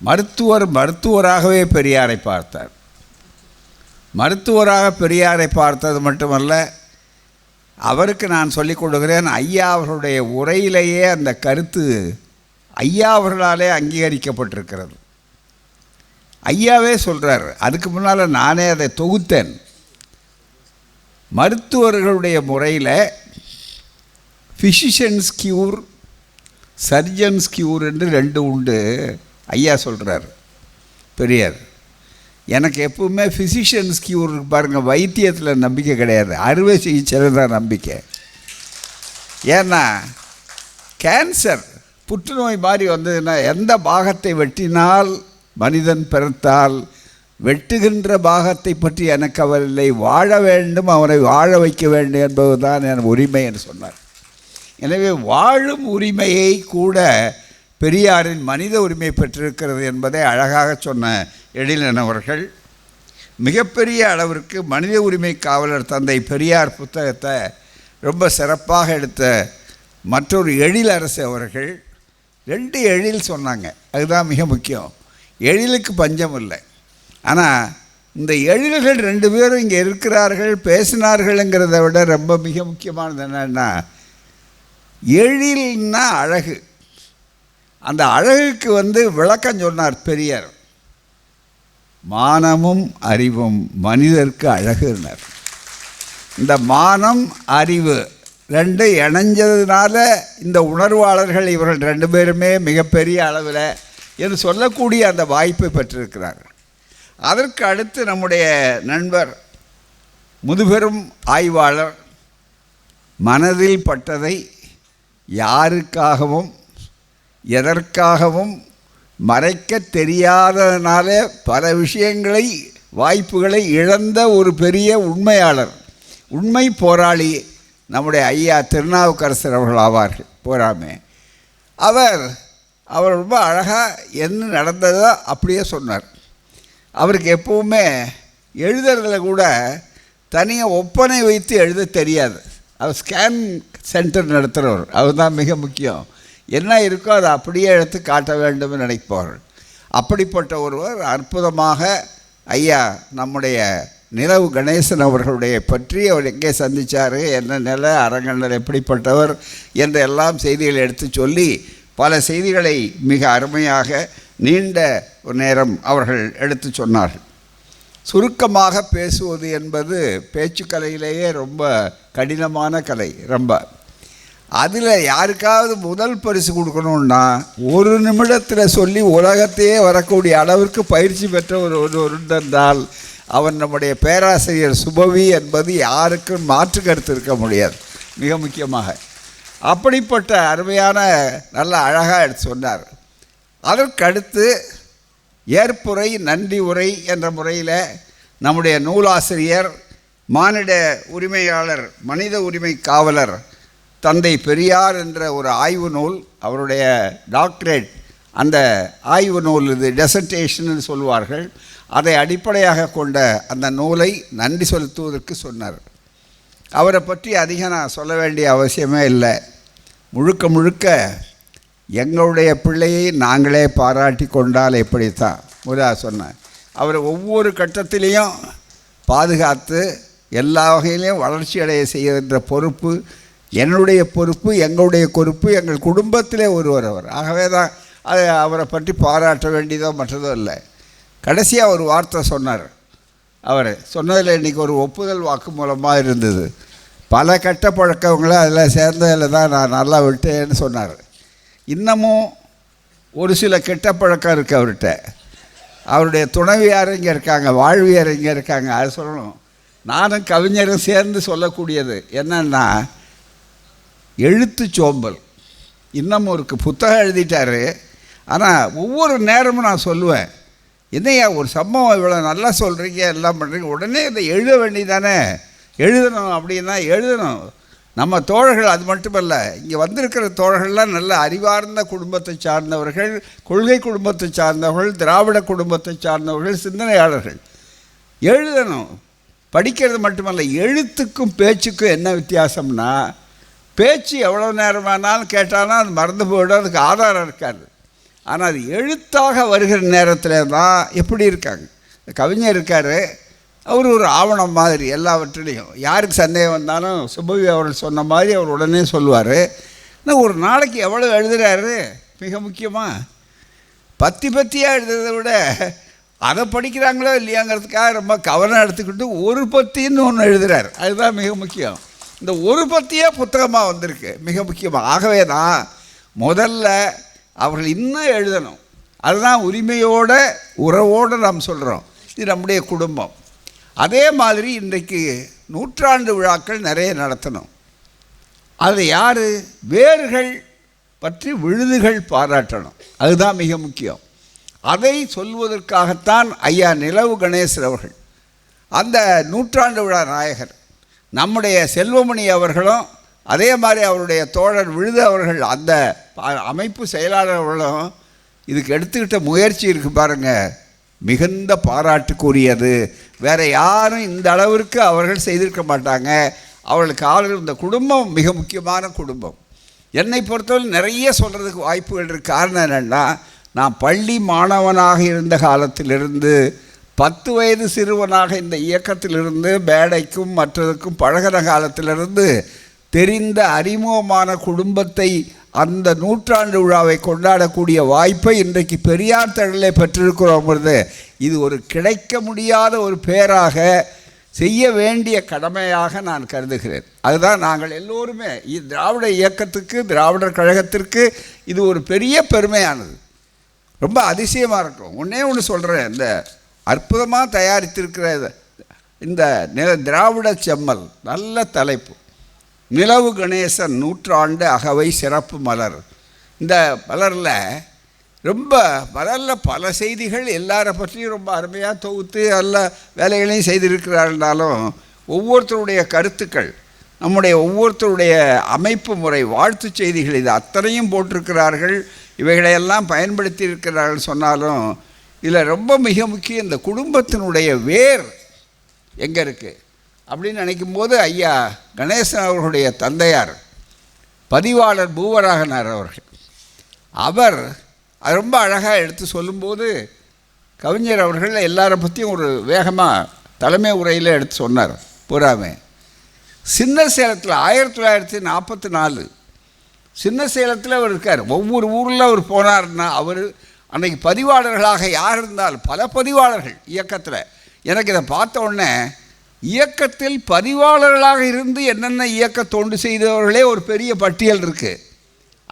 மருத்துவர் மருத்துவராகவே பெரியாரை பார்த்தார். மருத்துவராக பெரியாரை பார்த்தது மட்டுமல்ல அவருக்கு நான் சொல்லிக் கொடுக்கிறேன் ஐயா அவர்களுடைய உரையிலேயே அந்த கருத்து ஐயா அவர்களாலே அங்கீகரிக்கப்பட்டிருக்கிறது. ஐயாவே சொல்கிறார் அதுக்கு முன்னால் நானே அதை தொகுத்தேன். மருத்துவர்களுடைய முறையில் ஃபிசிஷியன்ஸ் கியூர் சர்ஜன்ஸ் கியூர் என்று ரெண்டு உண்டு. ஐயா சொல்கிறார் பெரியார் எனக்கு எப்பவுமே ஃபிசிஷியன்ஸ் கியூர் பாருங்கள் வைத்தியத்தில் நம்பிக்கை கிடையாது. அறுவை சிகிச்சையில் தான் நம்பிக்கை. ஏன்னா கேன்சர் புற்றுநோய் மாதிரி வந்ததுன்னா எந்த பாகத்தை வெட்டினால் மனிதன் பிறத்தால் வெட்டுகின்ற பாகத்தை பற்றி எனக்கு அவரில்லை வாழ வேண்டும் அவனை வாழ வைக்க வேண்டும் என்பதுதான் என் உரிமை என்று சொன்னார். எனவே வாழும் உரிமையை கூட பெரியாரின் மனித உரிமை பெற்றிருக்கிறது என்பதை அழகாக சொன்ன எழிலன் அவர்கள் மிகப்பெரிய அளவிற்கு மனித உரிமை காவலர் தந்தை பெரியார் புத்தகத்தை ரொம்ப சிறப்பாக எடுத்த மற்றொரு எழில் அரசு அவர்கள் ரெண்டு எழில் சொன்னாங்க அதுதான் மிக முக்கியம். எழிலுக்கு பஞ்சம் இல்லை. ஆனால் இந்த எழில்கள் ரெண்டு பேரும் இங்கே இருக்கிறார்கள் பேசினார்கள்ங்கிறத விட ரொம்ப மிக முக்கியமானது என்னென்னா எழில்னா அழகு. அந்த அழகுக்கு வந்து விளக்கம் சொன்னார் பெரியார். மானமும் அறிவும் மனிதருக்கு அழகுனர் இந்த மானம் அறிவு ரெண்டு இணைஞ்சதுனால இந்த உணர்வாளர்கள் இவர்கள் ரெண்டு பேருமே மிகப்பெரிய அளவில் என்று சொல்லக்கூடிய அந்த வாய்ப்பை பெற்றிருக்கிறார்கள். அதற்கு அடுத்து நம்முடைய நண்பர் முதுபெரும் ஆய்வாளர் மனதில் பட்டதை யாருக்காகவும் எதற்காகவும் மறைக்க தெரியாததுனால பல விஷயங்களை வாய்ப்புகளை இழந்த ஒரு பெரிய உண்மையாளர். உண்மை போராளி நம்முடைய ஐயா திருநாவுக்கரசர் அவர்கள் ஆவார்கள். போராமே அவர் அவர் ரொம்ப அழகாக என்ன நடந்ததோ அப்படியே சொன்னார். அவருக்கு எப்பவுமே எழுதுறதுல கூட தனியாக ஒப்பனை வைத்து எழுத தெரியாது. அவர் ஸ்கேன் சென்டர் நடத்துகிறவர் அவர் தான் மிக முக்கியம். என்ன இருக்கோ அதை அப்படியே எடுத்து காட்ட வேண்டும் நினைப்பவர்கள். அப்படிப்பட்ட ஒருவர் அற்புதமாக ஐயா நம்முடைய நிலவு கணேசன் அவர்களுடைய பற்றி அவர் எங்கே சந்தித்தார் என்ன நில அரங்கனர் எப்படிப்பட்டவர் என்ற எல்லாம் செய்திகளை எடுத்து சொல்லி பல செய்திகளை மிக அருமையாக நீண்ட ஒரு நேரம் அவர்கள் எடுத்து சொன்னார்கள். சுருக்கமாக பேசுவது என்பது பேச்சுக்கலையிலேயே ரொம்ப கடினமான கலை ரொம்ப. அதில் யாருக்காவது முதல் பரிசு கொடுக்கணுன்னா ஒரு நிமிடத்தில் சொல்லி உலகத்தையே வரக்கூடிய அளவிற்கு பயிற்சி பெற்ற ஒரு ஒரு அவன் நம்முடைய பேராசிரியர் சுபவி என்பது யாருக்கும் மாற்று கருத்து இருக்க முடியாது. மிக முக்கியமாக. அப்படிப்பட்ட அருமையான நல்ல அழகாக எடுத்து சொன்னார். அதற்கடுத்து ஏற்புரை நன்றி உரை என்ற முறையில் நம்முடைய நூலாசிரியர் மானிட உரிமையாளர் மனித உரிமை காவலர் தந்தை பெரியார் என்ற ஒரு ஆய்வு நூல் அவருடைய டாக்டரேட் அந்த ஆய்வு நூல் இது டெசர்டேஷன் சொல்வார்கள் அதை அடிப்படையாக கொண்ட அந்த நூலை நன்றி செலுத்துவதற்கு சொன்னார். அவரை பற்றி அதிகம் நான் சொல்ல வேண்டிய அவசியமே இல்லை. முழுக்க முழுக்க எங்களுடைய பிள்ளையை நாங்களே பாராட்டி கொண்டால் எப்படித்தான்? முதா சொன்னேன் அவர் ஒவ்வொரு கட்டத்திலையும் பாதுகாத்து எல்லா வகையிலையும் வளர்ச்சி அடைய செய்கின்ற பொறுப்பு என்னுடைய பொறுப்பு எங்களுடைய பொறுப்பு எங்கள் குடும்பத்திலே ஒருவர் அவர். ஆகவே தான் அது அவரை பற்றி பாராட்ட வேண்டியதோ மற்றதோ இல்லை. கடைசியாக ஒரு வார்த்தை சொன்னார். அவர் சொன்னதில் இன்றைக்கி ஒரு ஒப்புதல் வாக்கு மூலமாக இருந்தது. பல கெட்ட பழக்கங்களை அதில் சேர்ந்ததில் தான் நான் நல்லா விட்டேன்னு சொன்னார். இன்னமும் ஒரு சில கெட்ட பழக்கம் இருக்குது அவர்கிட்ட. அவருடைய துணைவியார் இங்கே இருக்காங்க வாழ்வியார் இங்கே இருக்காங்க. அது சொல்லணும். நானும் கவிஞரும் சேர்ந்து சொல்லக்கூடியது என்னன்னா எழுத்து சோம்பல். இன்னமும் இருக்கு. புத்தகம் எழுதிட்டாரு. ஆனால் ஒவ்வொரு நேரமும் நான் சொல்லுவேன் என்னையா ஒரு சம்பவம் இவ்வளோ நல்லா சொல்கிறீங்க எல்லாம் பண்ணுறீங்க உடனே இதை எழுத வேண்டியதானே எழுதணும் அப்படின்னா எழுதணும். நம்ம தோழர்கள் அது மட்டுமல்ல இங்கே வந்திருக்கிற தோழர்கள்லாம் நல்ல அறிவார்ந்த குடும்பத்தை சார்ந்தவர்கள் கொள்கை குடும்பத்தை சார்ந்தவர்கள் திராவிட குடும்பத்தை சார்ந்தவர்கள் சிந்தனையாளர்கள். எழுதணும். படிக்கிறது மட்டுமல்ல எழுத்துக்கும் பேச்சுக்கும் என்ன வித்தியாசம்னா பேச்சு எவ்வளோ நேரமானாலும் கேட்டாலும் அது மறந்து போயிடும் அதுக்கு ஆதாரம் இருக்காது. ஆனால் அது எழுத்தாக வருகிற நேரத்தில் தான் எப்படி இருக்காங்க? கவிஞர் இருக்கார் அவர் ஒரு ஆவணம் மாதிரி எல்லாவற்றிலையும். யாருக்கு சந்தேகம் வந்தாலும் சுபவி அவர்கள் சொன்ன மாதிரி அவர் உடனே சொல்லுவார். ஆனால் ஒரு நாளைக்கு எவ்வளோ எழுதுகிறாரு மிக முக்கியமாக பத்தி பத்தியாக எழுதுறதை விட அதை படிக்கிறாங்களோ இல்லையாங்கிறதுக்காக ரொம்ப கவனம் எடுத்துக்கிட்டு ஒரு பத்தின்னு ஒன்று எழுதுகிறார் அதுதான் மிக முக்கியம். இந்த ஒரு பத்தியே புத்தகமாக வந்திருக்கு. மிக முக்கியமாக ஆகவே தான் முதல்ல அவர்கள் இன்னும் எழுதணும். அதுதான் உரிமையோட உறவோடு நாம் சொல்கிறோம் இது நம்முடைய குடும்பம். அதே மாதிரி இன்றைக்கு நூற்றாண்டு விழாக்கள் நிறைய நடத்தணும். அது யார்? வேர்கள் பற்றி விழுதுகள் பாராட்டணும். அதுதான் மிக முக்கியம். அதை சொல்வதற்காகத்தான் ஐயா நிலவு கணேசர் அவர்கள் அந்த நூற்றாண்டு விழா நாயகர் நம்முடைய செல்வமணி அவர்களும் அதே மாதிரி அவருடைய தோழர் விழுது அவர்கள் அந்த அமைப்பு செயலாளர்களும் இதுக்கு எடுத்துக்கிட்ட முயற்சி இருக்கு பாருங்க. மிகுந்த பாராட்டுக்குரியது. வேற யாரும் இந்த அளவிற்கு அவர்கள் செய்திருக்க மாட்டாங்க. அவர்களுக்கு ஆளுநர் இந்த குடும்பம் மிக முக்கியமான குடும்பம். என்னை பொறுத்தவரை நிறைய சொல்கிறதுக்கு வாய்ப்புகள் இருக்கு. காரணம் என்னென்னா நான் பள்ளி மாணவனாக இருந்த காலத்திலிருந்து பத்து வயது சிறுவனாக இந்த இயக்கத்திலிருந்து மேடைக்கும் மற்றதுக்கும் பழகின காலத்திலிருந்து தெரிந்த அறிமுகமான குடும்பத்தை அந்த நூற்றாண்டு விழாவை கொண்டாடக்கூடிய வாய்ப்பை இன்றைக்கு பெரியார் தழலை பெற்றிருக்கிறோம் பொழுது இது ஒரு கிடைக்க முடியாத ஒரு பேராக செய்ய வேண்டிய கடமையாக நான் கருதுகிறேன். அதுதான் நாங்கள் எல்லோருமே திராவிட இயக்கத்துக்கு திராவிடர் கழகத்திற்கு இது ஒரு பெரிய பெருமையானது. ரொம்ப அதிசயமாக இருக்கும். ஒன்றே ஒன்று சொல்கிறேன் இந்த அற்புதமாக தயாரித்திருக்கிற இந்த நில திராவிட செம்மல் நல்ல தலைப்பு. நிலவு கணேசன் நூற்றாண்டு அகவை சிறப்பு மலர். இந்த மலரில் ரொம்ப மலரில் பல செய்திகள் எல்லாரை பற்றியும் ரொம்ப அருமையாக தொகுத்து நல்ல வேலைகளையும் செய்திருக்கிறார்கள்னாலும் ஒவ்வொருத்தருடைய கருத்துக்கள் நம்முடைய ஒவ்வொருத்தருடைய அமைப்பு முறை வாழ்த்துச் செய்திகள் இது அத்தனையும் போட்டிருக்கிறார்கள். இவைகளையெல்லாம் பயன்படுத்தி இருக்கிறார்கள் சொன்னாலும் இதில் ரொம்ப மிக முக்கியம் இந்த குடும்பத்தினுடைய வேர் எங்கே இருக்குது அப்படின்னு நினைக்கும் போது ஐயா கணேசன் அவர்களுடைய தந்தையார் பதிவாளர் பூவராகனார் அவர்கள் அவர் அது ரொம்ப அழகாக எடுத்து சொல்லும்போது கவிஞர் அவர்கள் எல்லாரை பற்றியும் ஒரு வேகமாக தலைமை உரையில் எடுத்து சொன்னார் பூராமே. சின்ன சேலத்தில் ஆயிரத்தி தொள்ளாயிரத்தி நாற்பத்தி நாலு சின்ன சேலத்தில் அவர் இருக்கார். ஒவ்வொரு ஊரில் அவர் போனார்னா அவர் அன்றைக்கு பதிவாளர்களாக யார் இருந்தாலும் பல பதிவாளர்கள் இயக்கத்தில். எனக்கு இதை பார்த்த உடனே இயக்கத்தில் பதிவாளர்களாக இருந்து என்னென்ன இயக்க தொண்டு செய்தவர்களே ஒரு பெரிய பட்டியல் இருக்குது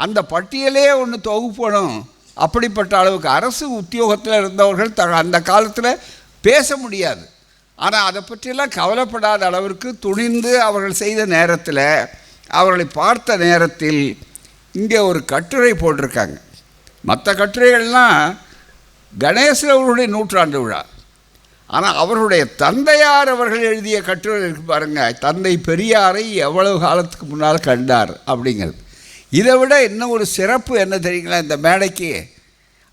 அந்த பட்டியலே ஒன்று தொகுப்பணும். அப்படிப்பட்ட அளவுக்கு அரசு உத்தியோகத்தில் இருந்தவர்கள் த அந்த காலத்தில் பேச முடியாது. ஆனால் அதை பற்றியெல்லாம் கவலைப்படாத அளவிற்கு துணிந்து அவர்கள் செய்த நேரத்தில் அவர்களை பார்த்த நேரத்தில் இங்கே ஒரு கட்டுரை போட்டிருக்காங்க. மற்ற கட்டுரைகள்லாம் கணேசன் அவர்களுடைய நூற்றாண்டு விழா. ஆனால் அவருடைய தந்தையார் அவர்கள் எழுதிய கட்டுரை இருக்கு பாருங்க தந்தை பெரியாரை எவ்வளவு காலத்துக்கு முன்னால் கண்டார் அப்படிங்கிறது. இதை விட இன்னும் ஒரு சிறப்பு என்ன தெரியுங்களா இந்த மேடைக்கு?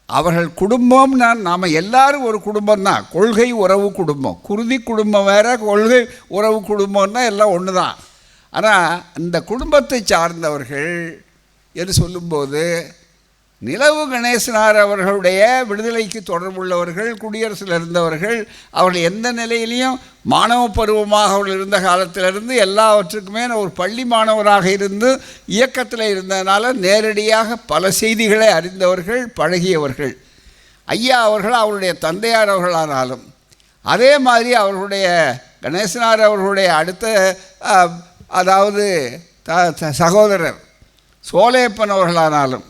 அவர்கள் குடும்பம்னா நாம் எல்லாரும் ஒரு குடும்பம் தான். கொள்கை உறவு குடும்பம். குருதி குடும்பம் வேற கொள்கை உறவு குடும்பம்னா எல்லாம் ஒன்று தான். ஆனால் இந்த குடும்பத்தை சார்ந்தவர்கள் என்று சொல்லும்போது நிலவு கணேசனார் அவர்களுடைய விடுதலைக்கு தொடர்புள்ளவர்கள் குடியரசில் இருந்தவர்கள் அவர்கள் எந்த நிலையிலையும் மாணவ பருவமாக அவர்கள் இருந்த காலத்திலிருந்து எல்லாவற்றுக்குமே நான் ஒரு பள்ளி மாணவராக இருந்து இயக்கத்தில் இருந்ததுனால நேரடியாக பல செய்திகளை அறிந்தவர்கள் பழகியவர்கள். ஐயா அவர்கள் அவருடைய தந்தையார் அவர்களானாலும் அதே மாதிரி அவர்களுடைய கணேசனார் அவர்களுடைய அடுத்த அதாவது த- த- சகோதரர் சோலையப்பன் அவர்களானாலும்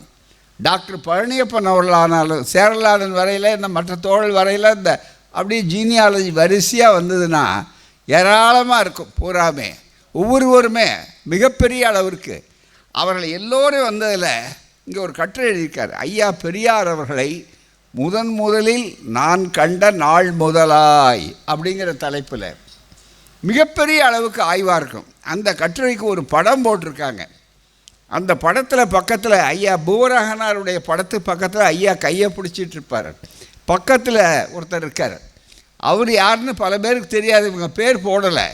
டாக்டர் பழனியப்பன் அவர்களானாலும் சேரலாளன் வரையில் இந்த மற்ற தோழல் வரையில் இந்த அப்படியே ஜீனியாலஜி வரிசையாக வந்ததுன்னா ஏராளமாக இருக்கும் பூராமே. ஒவ்வொருவருமே மிகப்பெரிய அளவிற்கு அவர்கள் எல்லோரும் வந்ததில் இங்கே ஒரு கட்டுரை எழுதியிருக்கார். ஐயா பெரியார் அவர்களை முதன் முதலில் நான் கண்ட நாள் முதலாய் அப்படிங்கிற தலைப்பில் மிகப்பெரிய அளவுக்கு ஆய்வாக இருக்கும். அந்த கட்டுரைக்கு ஒரு படம் போட்டிருக்காங்க. அந்த படத்தில் பக்கத்தில் ஐயா பூவரகனாருடைய படத்து பக்கத்தில் ஐயா கையை பிடிச்சிட்டு இருப்பார். பக்கத்தில் ஒருத்தர் இருக்கார். அவர் யாருன்னு பல பேருக்கு தெரியாது இவங்க பேர் போடலை.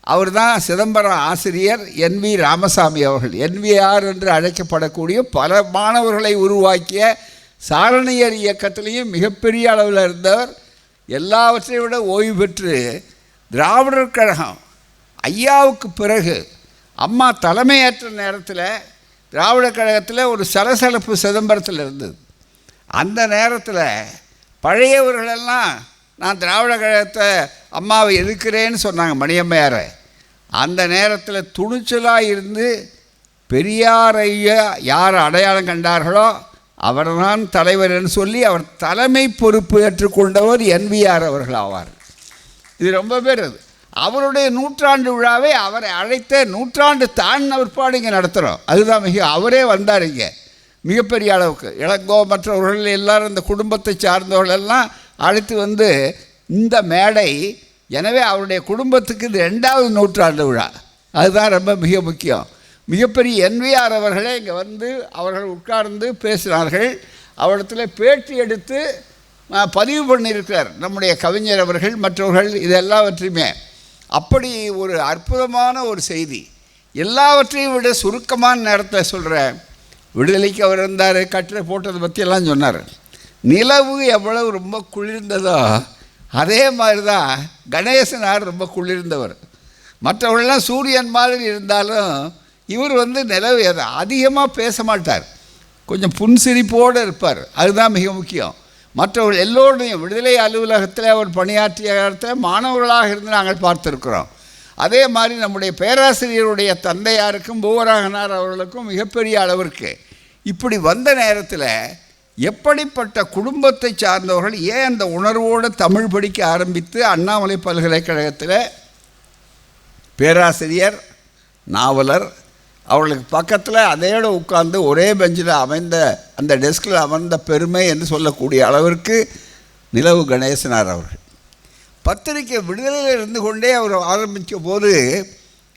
அவர் தான் சிதம்பரம் ஆசிரியர் என் வி ராமசாமி அவர்கள். என்விஆர் என்று அழைக்கப்படக்கூடிய பல மாணவர்களை உருவாக்கிய சாரணியர் இயக்கத்திலையும் மிகப்பெரிய அளவில் இருந்தவர். எல்லாவற்றையும் விட ஓய்வு பெற்று திராவிடர் கழகம் ஐயாவுக்கு பிறகு அம்மா தலைமையேற்ற நேரத்தில் திராவிட கழகத்தில் ஒரு சலசலப்பு சிதம்பரத்தில் இருந்தது. அந்த நேரத்தில் பழையவர்களெல்லாம் நான் திராவிட கழகத்தை அம்மாவை எதிர்க்கிறேன்னு சொன்னாங்க மணியம்மையாரை. அந்த நேரத்தில் துணிச்சலாக இருந்து பெரியாரையா யார் அடையாளம் கண்டார்களோ அவர்தான் தலைவர்னு சொல்லி அவர் தலைமை பொறுப்பு ஏற்றுக்கொண்டவர் என்விஆர் அவர்கள் ஆவார். இது ரொம்ப பேர் அது. அவருடைய நூற்றாண்டு விழாவை அவரை அழைத்த நூற்றாண்டு தாண்டின விற்பாடு இங்கே நடத்துகிறோம் அதுதான் மிக அவரே வந்தார் இங்கே. மிகப்பெரிய அளவுக்கு. இளங்கோ மற்றவர்கள் எல்லாரும் இந்த குடும்பத்தை சார்ந்தவர்கள் எல்லாம் அழைத்து வந்து இந்த மேடை எனவே அவருடைய குடும்பத்துக்கு இது ரெண்டாவது நூற்றாண்டு விழா. அதுதான் ரொம்ப மிக முக்கியம். மிகப்பெரிய என்விஆர் அவர்களே இங்கே வந்து அவர்கள் உட்கார்ந்து பேசினார்கள். அவரிடத்தில் பேட்டி எடுத்து பதிவு பண்ணியிருக்கிறார். நம்முடைய கவிஞர் அவர்கள் மற்றவர்கள் இது எல்லாவற்றையுமே. அப்படி ஒரு அற்புதமான ஒரு செய்தி. எல்லாவற்றையும் விட சுருக்கமான நேரத்தை சொல்கிறேன் விடுதலைக்கு அவர் இருந்தார் கட்டிட போட்டதை பற்றியெல்லாம் சொன்னார். நிலவு எவ்வளவு ரொம்ப குளிர்ந்ததோ அதே மாதிரி தான் கணேசனார் ரொம்ப குளிர்ந்தவர். மற்றவர்கள்லாம் சூரியன் மாதிரி இருந்தாலும் இவர் வந்து நிலவு அதிகமாக பேச மாட்டார். கொஞ்சம் புன்சிரிப்போடு இருப்பார். அதுதான் மிக முக்கியம். மற்றவர்கள் எல்லோருடையும் விடுதலை அலுவலகத்தில் அவர் பணியாற்றிய காலத்தில் மாணவர்களாக இருந்து நாங்கள் பார்த்துருக்கிறோம். அதே மாதிரி நம்முடைய பேராசிரியருடைய தந்தையாருக்கும் பூவராகனார் அவர்களுக்கும் மிகப்பெரிய அளவிற்கு இப்படி வந்த நேரத்தில் எப்படிப்பட்ட குடும்பத்தை சார்ந்தவர்கள் ஏன் அந்த உணர்வோடு தமிழ் படிக்க ஆரம்பித்து அண்ணாமலை பல்கலைக்கழகத்தில் பேராசிரியர் நாவலர் அவர்களுக்கு பக்கத்தில் அதையோடு உட்கார்ந்து ஒரே பெஞ்சில் அமைந்த அந்த டெஸ்கில் அமர்ந்த பெருமை என்று சொல்லக்கூடிய அளவிற்கு நிலவு கணேசனார் அவர்கள். பத்திரிக்கை விடுதலையில் இருந்து கொண்டே அவர் ஆரம்பித்த போது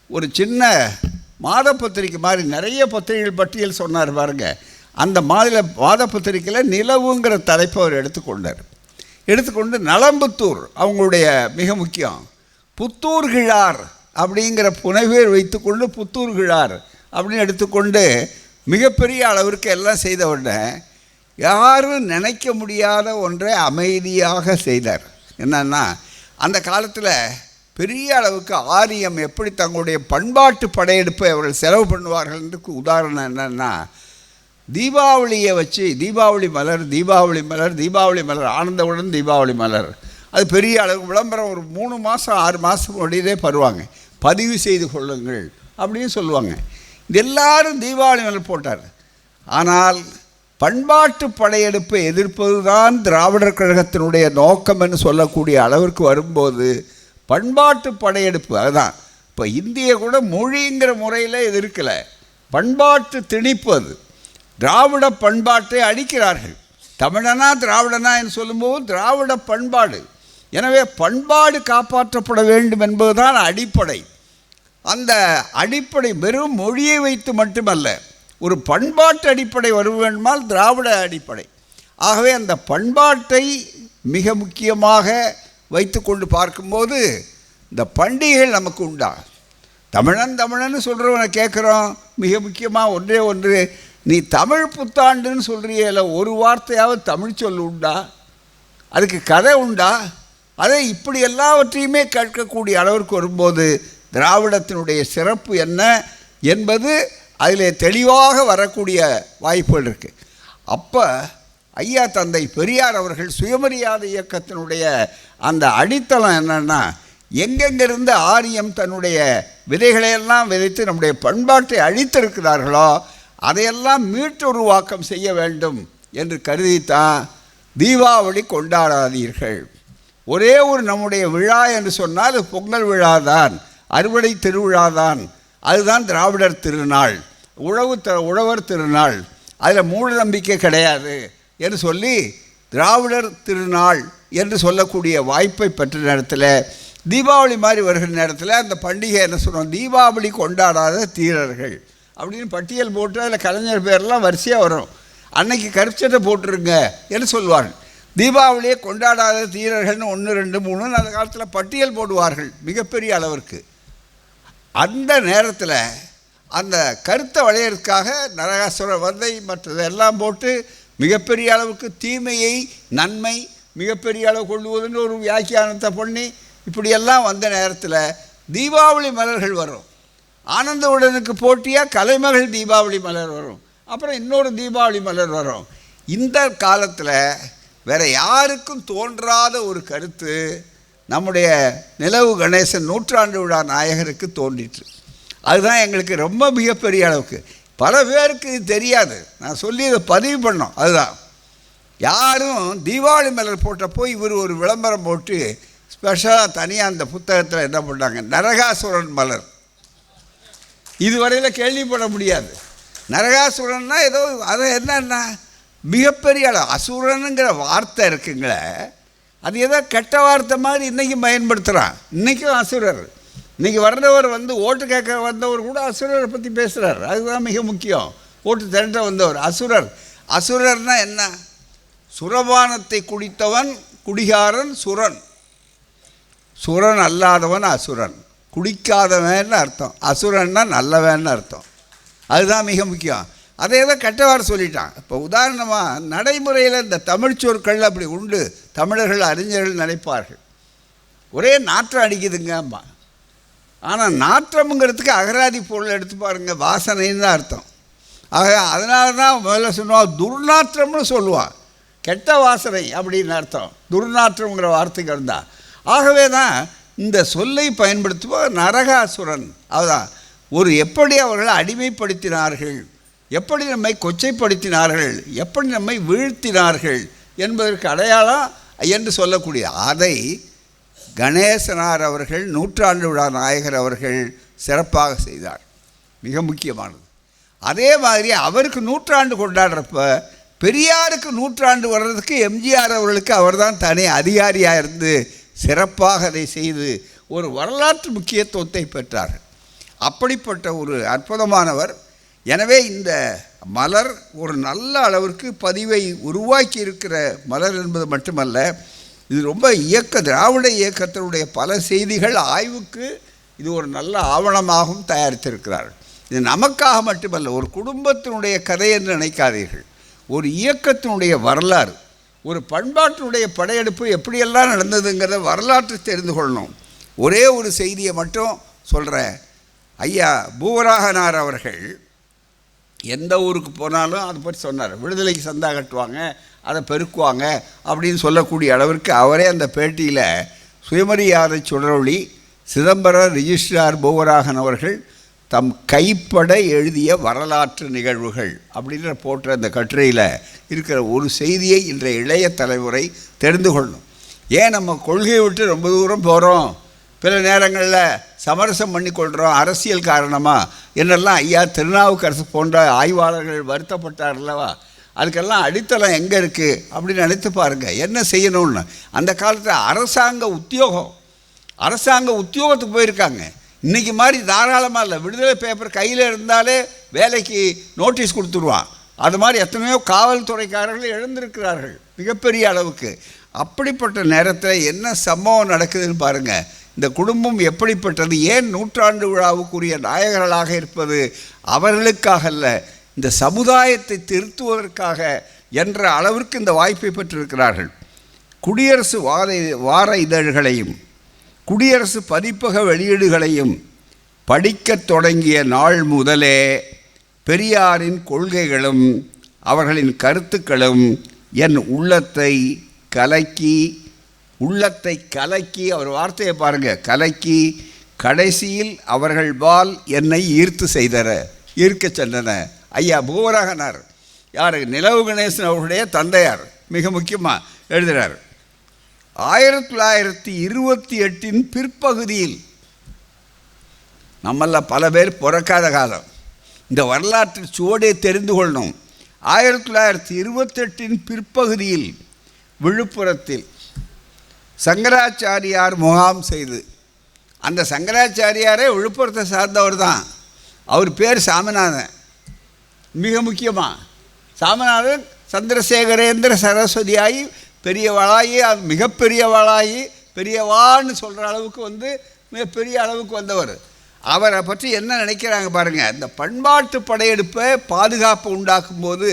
ஒரு சின்ன மாத பத்திரிக்கை மாதிரி நிறைய பத்திரிகைகள் பட்டியல் சொன்னார் பாருங்க. அந்த மாதிரி மாத பத்திரிக்கையில் நிலவுங்கிற தலைப்பை அவர் எடுத்துக்கொண்டார். எடுத்துக்கொண்டு நலம்புத்தூர் அவங்களுடைய மிக முக்கியம். புத்தூர் கிழார் அப்படிங்கிற புனைவேர் வைத்துக்கொண்டு புத்தூர் கிழார் அப்படின்னு எடுத்துக்கொண்டு மிகப்பெரிய அளவிற்கு எல்லாம் செய்த உடனே யாரும் நினைக்க முடியாத ஒன்றை அமைதியாக செய்தார். என்னன்னா அந்த காலத்தில் பெரிய அளவுக்கு ஆரியம் எப்படி தங்களுடைய பண்பாட்டு படையெடுப்பை அவர்கள் செலவு பண்ணுவார்கள்ன்றதுக்கு உதாரணம் என்னன்னா தீபாவளியை வச்சு தீபாவளி மலர் தீபாவளி மலர் தீபாவளி மலர் ஆனந்தவுடன் தீபாவளி மலர். அது பெரிய அளவு விளம்பரம் ஒரு மூணு மாதம் ஆறு மாதம் முடியதே பருவாங்க பதிவு செய்து கொள்ளுங்கள் அப்படின்னு சொல்லுவாங்க. எல்லாரும் தீபாவளி போட்டார். ஆனால் பண்பாட்டு படையெடுப்பை எதிர்ப்பது தான் திராவிடர் கழகத்தினுடைய நோக்கம் என்று சொல்லக்கூடிய அளவிற்கு வரும்போது பண்பாட்டு படையெடுப்பு அதுதான். இப்போ இந்திய கூட மொழிங்கிற முறையில் எதிர்க்கலை பண்பாட்டு திணிப்பு அது. திராவிட பண்பாட்டை அழிக்கிறார்கள். தமிழனா திராவிடனா என்று சொல்லும்போது திராவிட பண்பாடு. எனவே பண்பாடு காப்பாற்றப்பட வேண்டும் என்பதுதான் அடிப்படை. அந்த அடிப்படை வெறும் மொழியை வைத்து மட்டுமல்ல ஒரு பண்பாட்டு அடிப்படை வர வேண்டுமால் திராவிட அடிப்படை. ஆகவே அந்த பண்பாட்டை மிக முக்கியமாக வைத்துக்கொண்டு பார்க்கும்போது இந்த பண்டிகைகள் நமக்கு உண்டா தமிழன் தமிழன்னு சொல்கிறவனை கேட்குறோம் மிக முக்கியமாக ஒன்றே ஒன்று நீ தமிழ் புத்தாண்டுன்னு சொல்கிறியல ஒரு வார்த்தையாவது தமிழ் சொல் உண்டா? அதுக்கு கதை உண்டா? அதை இப்படி எல்லாவற்றையுமே கேட்கக்கூடிய அளவிற்கு வரும்போது திராவிடத்தினுடைய சிறப்பு என்ன என்பது அதில் தெளிவாக வரக்கூடிய வாய்ப்புகள் இருக்குது அப்போ ஐயா தந்தை பெரியார் அவர்கள் சுயமரியாதை இயக்கத்தினுடைய அந்த அடித்தளம் என்னென்னா எங்கெங்கிருந்து ஆரியம் தன்னுடைய விதைகளையெல்லாம் விதைத்து நம்முடைய பண்பாட்டை அழித்திருக்கிறார்களோ அதையெல்லாம் மீட்டுருவாக்கம் செய்ய வேண்டும் என்று கருதித்தான் தீபாவளி கொண்டாடாதீர்கள். ஒரே ஒரு நம்முடைய விழா என்று சொன்னால் அது பொங்கல் விழாதான். அறுவடை திருவிழாதான். அதுதான் திராவிடர் திருநாள். உழவு த உழவர் திருநாள். அதில் மூட நம்பிக்கை கிடையாது என்று சொல்லி திராவிடர் திருநாள் என்று சொல்லக்கூடிய வாய்ப்பை பெற்ற நேரத்தில் தீபாவளி மாதிரி வருகிற நேரத்தில் அந்த பண்டிகை என்ன சொல்கிறோம் தீபாவளி கொண்டாடாத தீரர்கள். அப்படின்னு பட்டியல் போட்டு அதில் கலைஞர் பேரெலாம் வரிசையாக வரும். அன்னைக்கு கருச்சட்டை போட்டுருங்க என்று சொல்வார்கள். தீபாவளியை கொண்டாடாத தீரர்கள்னு ஒன்று ரெண்டு மூணுன்னு அந்த காலத்தில் பட்டியல் போடுவார்கள் மிகப்பெரிய அளவிற்கு. அந்த நேரத்தில் அந்த கருத்தை வளையறதுக்காக நரகாசுர வந்தை மற்றதெல்லாம் போட்டு மிகப்பெரிய அளவுக்கு தீமையை நன்மை மிகப்பெரிய அளவு கொள்ளுவதுன்னு ஒரு வியாக்கியானத்தை பண்ணி இப்படியெல்லாம் வந்த நேரத்தில் தீபாவளி மலர்கள் வரும். ஆனந்தவுடனுக்கு போட்டியாக கலைமகள் தீபாவளி மலர் வரும். அப்புறம் இன்னொரு தீபாவளி மலர் வரும். இந்த காலத்தில் வேறு யாருக்கும் தோன்றாத ஒரு கருத்து நம்முடைய நிலவு கணேசன் நூற்றாண்டு விழா நாயகருக்கு தோன்றிற்று. அதுதான் எங்களுக்கு ரொம்ப மிகப்பெரிய அளவுக்கு. பல பேருக்கு இது தெரியாது. நான் சொல்லி இதை பதிவு பண்ணோம். அதுதான். யாரும் தீபாவளி மலர் போட்டப்போ இவர் ஒரு விளம்பரம் போட்டு ஸ்பெஷலாக தனியாக அந்த புத்தகத்தில் என்ன பண்ணாங்க? நரகாசுரன் மலர். இதுவரையில் கேள்விப்பட முடியாது. நரகாசுரன்னா ஏதோ அது என்னன்னா மிகப்பெரிய அளவு. அசுரனுங்கிற வார்த்தை இருக்குங்களே அது ஏதோ கெட்ட வார்த்தை மாதிரி இன்றைக்கும் பயன்படுத்துகிறான் இன்றைக்கும் அசுரர். இன்றைக்கி வர்றவர் வந்து ஓட்டு கேட்க வந்தவர் கூட அசுரரை பற்றி பேசுகிறார் அதுதான் மிக முக்கியம். ஓட்டு திரண்ட வந்தவர் அசுரர். அசுரர்னால் என்ன? சுரபானத்தை குடித்தவன் குடிகாரன் சுரன். சுரன் அல்லாதவன் அசுரன். குடிக்காதவன்னு அர்த்தம். அசுரன்னா நல்லவன்னு அர்த்தம். அதுதான் மிக முக்கியம். அதே தான் கெட்டவாறு சொல்லிட்டான். இப்போ உதாரணமாக நடைமுறையில் இந்த தமிழ் சொற்கள் அப்படி உண்டு. தமிழர்கள் அறிஞர்கள் நினைப்பார்கள். ஒரே நாற்றம் அடிக்குதுங்க அம்மா ஆனால் நாற்றம்ங்கிறதுக்கு அகராதி பொருள் எடுத்து பாருங்க வாசனைன்னு தான் அர்த்தம். ஆக அதனால தான் முதல்ல சொல்லுவான் துர்நாற்றம்னு சொல்லுவான் கெட்ட வாசனை அப்படின்னு அர்த்தம். துர்நாற்றம்ங்கிற வார்த்தைக்கு இருந்தால் ஆகவே தான் இந்த சொல்லை பயன்படுத்துவோர் நரகாசுரன். அதுதான் ஒரு எப்படி அவர்களை அடிமைப்படுத்தினார்கள்? எப்படி நம்மை கொச்சைப்படுத்தினார்கள்? எப்படி நம்மை வீழ்த்தினார்கள்? என்பதற்கு அடையாளம் என்று சொல்லக்கூடிய அதை கணேசனார் அவர்கள் நூற்றாண்டு விழா நாயகர் அவர்கள் சிறப்பாக செய்தார். மிக முக்கியமானது. அதே மாதிரி அவருக்கு நூற்றாண்டு கொண்டாடுறப்ப பெரியாருக்கு நூற்றாண்டு வர்றதுக்கு எம்ஜிஆர் அவர்களுக்கு அவர்தான் தனி அதிகாரியாக இருந்து சிறப்பாக அதை செய்து ஒரு வரலாற்று முக்கியத்துவத்தை பெற்றார் அப்படிப்பட்ட ஒரு அற்புதமானவர் எனவே இந்த மலர் ஒரு நல்ல அளவிற்கு பதிவை உருவாக்கி இருக்கிற மலர் என்பது மட்டுமல்ல இது ரொம்ப இயக்க திராவிட இயக்கத்தினுடைய பல செய்திகள் ஆய்வுக்கு இது ஒரு நல்ல ஆவணமாகவும் தயாரித்திருக்கிறார்கள் இது நமக்காக மட்டுமல்ல ஒரு குடும்பத்தினுடைய கதை என்று நினைக்காதீர்கள். ஒரு இயக்கத்தினுடைய வரலாறு ஒரு பண்பாட்டினுடைய படையெடுப்பு எப்படியெல்லாம் நடந்ததுங்கிறத வரலாற்று தெரிந்து கொள்ளணும். ஒரே ஒரு செய்தியை மட்டும் சொல்கிறேன் ஐயா பூவராகனார் அவர்கள் எந்த ஊருக்கு போனாலும் அதை பற்றி சொன்னார். விடுதலைக்கு சந்தா கட்டுவாங்க அதை பெருக்குவாங்க அப்படின்னு சொல்லக்கூடிய அளவிற்கு அவரே அந்த பேட்டியில் சுயமரியாதை சுடரொளி சிதம்பரம் ரிஜிஸ்ட்ரார் பூவராகன் அவர்கள் தம் கைப்பட எழுதிய வரலாற்று நிகழ்வுகள் அப்படின்ற போட்ட அந்த கட்டுரையில் இருக்கிற ஒரு செய்தியை இன்றைய இளைய தலைமுறை தெரிந்து கொள்ளணும் ஏன் நம்ம கொள்கையை விட்டு ரொம்ப தூரம் போகிறோம் பிற நேரங்களில் சமரசம் பண்ணிக்கொள்கிறோம் அரசியல் காரணமாக என்னெல்லாம் ஐயா திருநாவுக்கரசு போன்ற ஆய்வாளர்கள் வருத்தப்பட்டார் அல்லவா? அதுக்கெல்லாம் அடித்தளம் எங்கே இருக்குது அப்படின்னு நினைத்து பாருங்கள் என்ன செய்யணும்னு? அந்த காலத்தில் அரசாங்க உத்தியோகம். அரசாங்க உத்தியோகத்துக்கு போயிருக்காங்க. இன்றைக்கி மாதிரி தாராளமாக இல்லை. விடுதலை பேப்பர் கையில் இருந்தாலே வேலைக்கு நோட்டீஸ் கொடுத்துருவான். அது மாதிரி எத்தனையோ காவல்துறைக்காரர்கள் எழுந்திருக்கிறார்கள். மிகப்பெரிய அளவுக்கு. அப்படிப்பட்ட நேரத்தில் என்ன சம்பவம் நடக்குதுன்னு பாருங்கள் இந்த குடும்பம் எப்படிப்பட்டது? ஏன் நூற்றாண்டு விழாவுக்குரிய நாயகர்களாக இருப்பது? அவர்களுக்காக அல்ல இந்த சமுதாயத்தை திருத்துவதற்காக என்ற அளவிற்கு இந்த வாய்ப்பை பெற்றிருக்கிறார்கள். குடியரசு வார வார இதழ்களையும் குடியரசு பதிப்பக வெளியீடுகளையும் படிக்கத் தொடங்கிய நாள் முதலே பெரியாரின் கொள்கைகளும் அவர்களின் கருத்துக்களும் என் உள்ளத்தை கலக்கி உள்ளத்தை கலக்கி அவர் வார்த்தையை பாருங்கள் கலக்கி கடைசியில் அவர்கள் பால் என்னை ஈர்த்து செய்தர ஈர்க்கச் சென்றன. ஐயா பூவராகனார். யார்? நிலவு கணேசன் அவருடைய தந்தையார். மிக முக்கியமாக எழுதுகிறார் ஆயிரத்தி தொள்ளாயிரத்தி இருபத்தி எட்டின் பிற்பகுதியில் நம்மள பல பேர் பிறக்காத காலம். இந்த வரலாற்று சுவடை தெரிந்து கொள்ளணும். ஆயிரத்தி தொள்ளாயிரத்தி இருபத்தெட்டின் பிற்பகுதியில் விழுப்புரத்தில் சங்கராச்சாரியார் முகாம் செய்து அந்த சங்கராச்சாரியாரே விழுப்புரத்தை சார்ந்தவர் தான். அவர் பேர் சாமிநாதன். மிக முக்கியமாக சாமிநாதன் சந்திரசேகரேந்திர சரஸ்வதியாகி பெரியவளாகி அது மிகப்பெரியவளாகி பெரியவான்னு சொல்கிற அளவுக்கு வந்து மிகப்பெரிய அளவுக்கு வந்தவர். அவரை பற்றி என்ன நினைக்கிறாங்க பாருங்கள் இந்த பண்பாட்டு படையெடுப்பை பாதுகாப்பு உண்டாக்கும் போது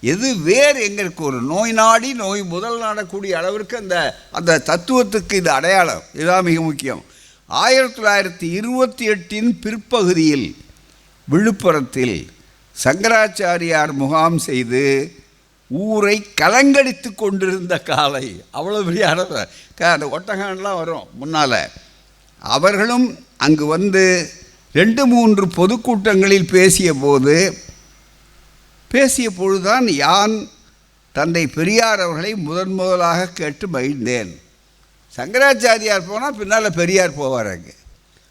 எது வேர் எங்களுக்கு ஒரு நோய் நாடி நோய் முதல் நாடக்கூடிய அளவிற்கு அந்த அந்த தத்துவத்துக்கு இது அடையாளம். இதுதான் மிக முக்கியம். ஆயிரத்தி தொள்ளாயிரத்தி இருபத்தி எட்டின் பிற்பகுதியில் விழுப்புரத்தில் சங்கராச்சாரியார் முகாம் செய்து ஊரை கலங்கடித்து கொண்டிருந்த காலை அவ்வளோ பெரிய க- அந்த ஒட்டகான்லாம் வரும் முன்னால். அவர்களும் அங்கு வந்து ரெண்டு மூன்று பொதுக்கூட்டங்களில் பேசிய போது பேசிய பொழுதுதான் யான் தந்தை பெரியார் அவர்களை முதன் முதலாக கேட்டு மகிழ்ந்தேன். சங்கராச்சாரியார் போனால் பின்னால் பெரியார் போவார் அங்கே.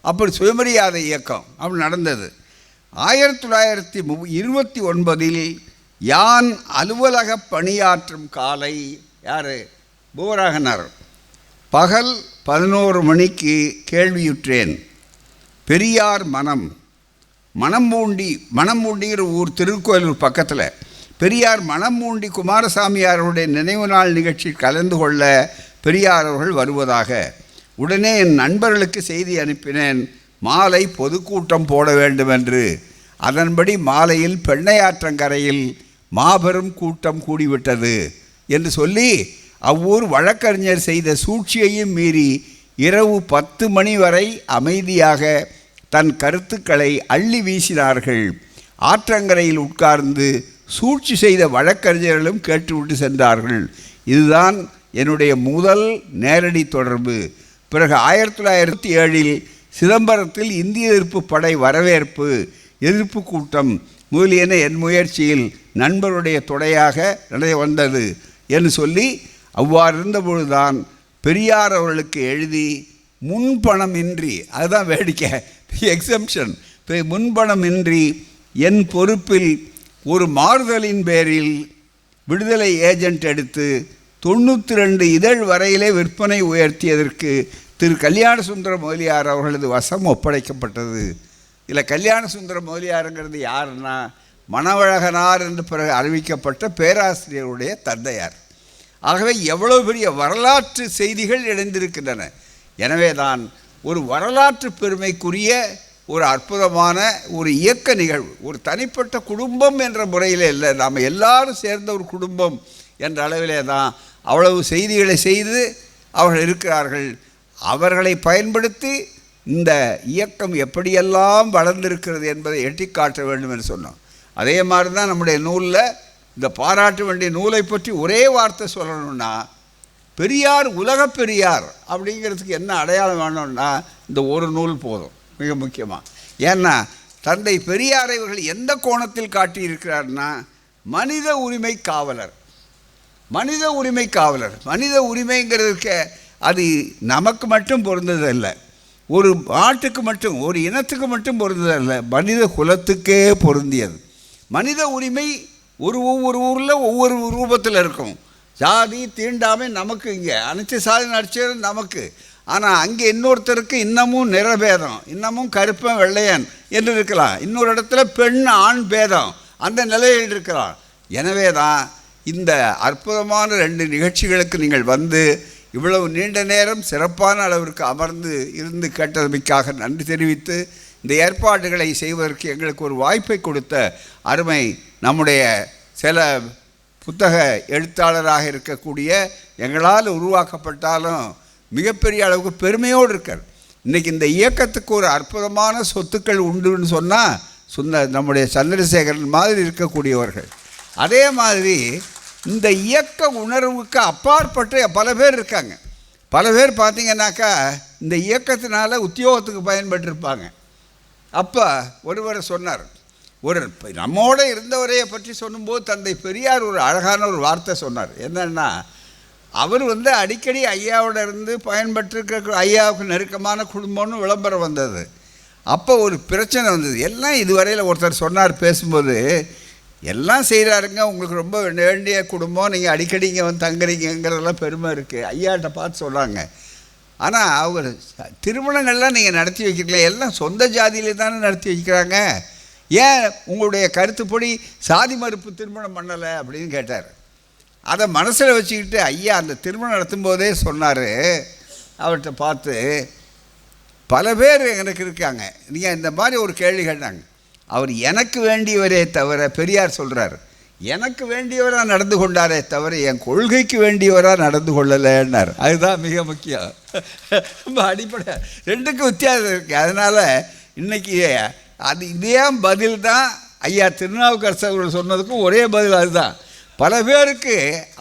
அப்படி சுயமரியாதை இயக்கம் அப்படி நடந்தது. ஆயிரத்தி தொள்ளாயிரத்தி மு இருபத்தி ஒன்பதில் யான் அலுவலக பணியாற்றும் காலை யார்? பூவராகனார். பகல் பதினோரு மணிக்கு கேள்வியுற்றேன். பெரியார் மனம் மணம்பூண்டி மணம்பூண்டிங்கிற ஊர் திருக்கோயிலூர் பக்கத்தில் பெரியார் மணம்பூண்டி குமாரசாமியாருடைய நினைவு நாள் நிகழ்ச்சியில் கலந்து கொள்ள பெரியார் அவர்கள் வருவதாக. உடனே என் நண்பர்களுக்கு செய்தி அனுப்பினேன் மாலை பொதுக்கூட்டம் போட வேண்டும் என்று அதன்படி மாலையில் பெண்ணையாற்றங்கரையில் மாபெரும் கூட்டம் கூடிவிட்டது என்று சொல்லி அவ்வூர் வழக்கறிஞர் செய்த சூழ்ச்சியையும் மீறி இரவு பத்து மணி வரை அமைதியாக தன் கருத்துக்களை அள்ளி வீசினார்கள். ஆற்றங்கரையில் உட்கார்ந்து சூழ்ச்சி செய்த வழக்கறிஞர்களும் கேட்டுவிட்டு சென்றார்கள். இதுதான் என்னுடைய முதல் நேரடி தொடர்பு. பிறகு ஆயிரத்தி தொள்ளாயிரத்தி ஏழில் சிதம்பரத்தில் இந்திய எதிர்ப்பு படை வரவேற்பு எதிர்ப்பு கூட்டம் முதலியன என் முயற்சியில் நண்பருடைய துணையாக நடை வந்தது என்று சொல்லி அவ்வாறு இருந்தபொழுதுதான் பெரியார் அவர்களுக்கு எழுதி முன்பணமின்றி அதுதான் வேடிக்கை. எக்ஸம்ஷன் முன்பணமின்றி என் பொறுப்பில் ஒரு மாறுதலின் பேரில் விடுதலை ஏஜென்ட் எடுத்து தொண்ணூற்றி ரெண்டு இதழ் வரையிலே விற்பனை உயர்த்தியதற்கு திரு கல்யாண சுந்தர மொழியார் அவர்களது வசம் ஒப்படைக்கப்பட்டது. இதில் கல்யாண சுந்தர மொழியாருங்கிறது யாருன்னா மணவழகனார் என்று பிறகு அறிவிக்கப்பட்ட பேராசிரியருடைய தந்தையார். ஆகவே எவ்வளோ பெரிய வரலாற்று செய்திகள் இணைந்திருக்கின்றன எனவே தான் ஒரு வரலாற்று பெருமைக்குரிய ஒரு அற்புதமான ஒரு இயக்க நிகழ்வு. ஒரு தனிப்பட்ட குடும்பம் என்ற முறையில் இல்லை நாம் எல்லாரும் சேர்ந்த ஒரு குடும்பம் என்ற அளவிலே தான் அவ்வளவு செய்திகளை செய்து அவர்கள் இருக்கிறார்கள். அவர்களை பயன்படுத்தி இந்த இயக்கம் எப்படியெல்லாம் வளர்ந்திருக்கிறது என்பதை எட்டிக்காட்ட வேண்டும் என்று சொன்னோம். அதே மாதிரி தான் நம்முடைய நூலில் இந்த பாராட்ட வேண்டிய நூலை பற்றி ஒரே வார்த்தை சொல்லணும்னா பெரியார் உலக பெரியார் அப்படிங்கிறதுக்கு என்ன அடையாளம் வேணும்னா இந்த ஒரு நூல் போதும் மிக முக்கியமாக ஏன்னா தந்தை பெரியார் இவர்கள் எந்த கோணத்தில் காட்டியிருக்கிறார்னா மனித உரிமை காவலர். மனித உரிமை காவலர். மனித உரிமைங்கிறதுக்கு அது நமக்கு மட்டும் பொருந்ததல்ல. ஒரு நாட்டுக்கு மட்டும் ஒரு இனத்துக்கு மட்டும் பொருந்ததல்ல. மனித குலத்துக்கே பொருந்தியது. மனித உரிமை ஒரு ஒவ்வொரு ஊரில் ஒவ்வொரு ரூபத்தில் இருக்கும். ஜாதி தீண்டாமை நமக்கு இங்கே. அனைத்து சாதி நடிச்சது நமக்கு. ஆனால் அங்கே இன்னொருத்தருக்கு இன்னமும் நிறபேதம் இன்னமும் கருப்பன் வெள்ளையன் என்று இருக்கலாம். இன்னொரு இடத்துல பெண் ஆண் பேதம் அந்த நிலையில் இருக்கலாம். எனவே தான் இந்த அற்புதமான ரெண்டு நிகழ்ச்சிகளுக்கு நீங்கள் வந்து இவ்வளவு நீண்ட நேரம் சிறப்பான அளவிற்கு அமர்ந்து இருந்து கேட்டதற்காக நன்றி தெரிவித்து இந்த ஏற்பாடுகளை செய்வதற்கு எங்களுக்கு ஒரு வாய்ப்பை கொடுத்த அருமை நம்முடைய சில புத்தக எழுத்தாளராக இருக்கக்கூடிய எங்களால் உருவாக்கப்பட்டாலும் மிகப்பெரிய அளவுக்கு பெருமையோடு இருக்கார். இன்றைக்கி இந்த இயக்கத்துக்கு ஒரு அற்புதமான சொத்துக்கள் உண்டுன்னு சொன்னால் சுந்த நம்முடைய சந்திரசேகரன் மாதிரி இருக்கக்கூடியவர்கள். அதே மாதிரி இந்த இயக்க உணர்வுக்கு அப்பாற்பட்டு பல பேர் இருக்காங்க. பல பேர் பார்த்திங்கன்னாக்கா இந்த இயக்கத்தினால உத்தியோகத்துக்கு பயன்பட்டிருப்பாங்க. அப்போ ஒருவர் சொன்னார் ஒரு நம்மோட இருந்தவரையை பற்றி சொல்லும்போது தந்தை பெரியார் ஒரு அழகான ஒரு வார்த்தை சொன்னார். என்னன்னா அவர் வந்து அடிக்கடி ஐயாவோட இருந்து பயன்பட்டிருக்க ஐயாவுக்கு நெருக்கமான குடும்பம்னு விளம்பரம் வந்தது. அப்போ ஒரு பிரச்சனை வந்தது. எல்லாம் இதுவரையில் ஒருத்தர் சொன்னார் பேசும்போது எல்லாம் செய்கிறாருங்க உங்களுக்கு ரொம்ப வேண்டிய குடும்பம் நீங்கள் அடிக்கடி இங்கே வந்து தங்குறீங்கிறதெல்லாம் பெருமை இருக்குது ஐயாட்ட பார்த்து சொல்கிறாங்க ஆனால் அவர் திருமணங்கள்லாம் நீங்கள் நடத்தி வைக்கிறீங்களா? எல்லாம் சொந்த ஜாதியிலே தானே நடத்தி வைக்கிறாங்க. ஏன் உங்களுடைய கருத்துப்படி சாதி மறுப்பு திருமணம் பண்ணலை அப்படின்னு கேட்டார். அதை மனசில் வச்சுக்கிட்டு ஐயா அந்த திருமணம் நடத்தும் போதே சொன்னார். அவர்கிட்ட பார்த்து பல பேர் எனக்கு இருக்காங்க. நீங்கள் இந்த மாதிரி ஒரு கேள்வி கேட்டாங்க. அவர் எனக்கு வேண்டியவரே தவிர பெரியார் சொல்கிறார் எனக்கு வேண்டியவராக நடந்து கொண்டாரே தவிர என் கொள்கைக்கு வேண்டியவராக நடந்து கொள்ளலைன்னார். அதுதான் மிக முக்கியம். ரொம்ப அடிப்படை. ரெண்டுக்கும் வித்தியாசம் இருக்குது அதனால் இன்றைக்கி அது இதே பதில் தான் ஐயா திருநாவுக்கரசு அவர்கள் சொன்னதுக்கும் ஒரே பதில் அதுதான். பல பேருக்கு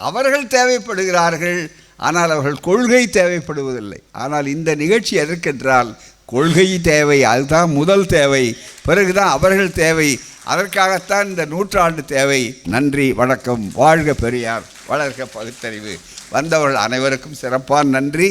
அவர்கள் தேவைப்படுகிறார்கள் ஆனால் அவர்கள் கொள்கை தேவைப்படுவதில்லை. ஆனால் இந்த நிகழ்ச்சி எதற்கென்றால் கொள்கை தேவை அதுதான் முதல் தேவை. பிறகுதான் அவர்கள் தேவை. அதற்காகத்தான் இந்த நூற்றாண்டு தேவை. நன்றி வணக்கம் வாழ்க பெரியார் வளர்க பகுத்தறிவு. வந்தவர்கள் அனைவருக்கும் சிறப்பான நன்றி.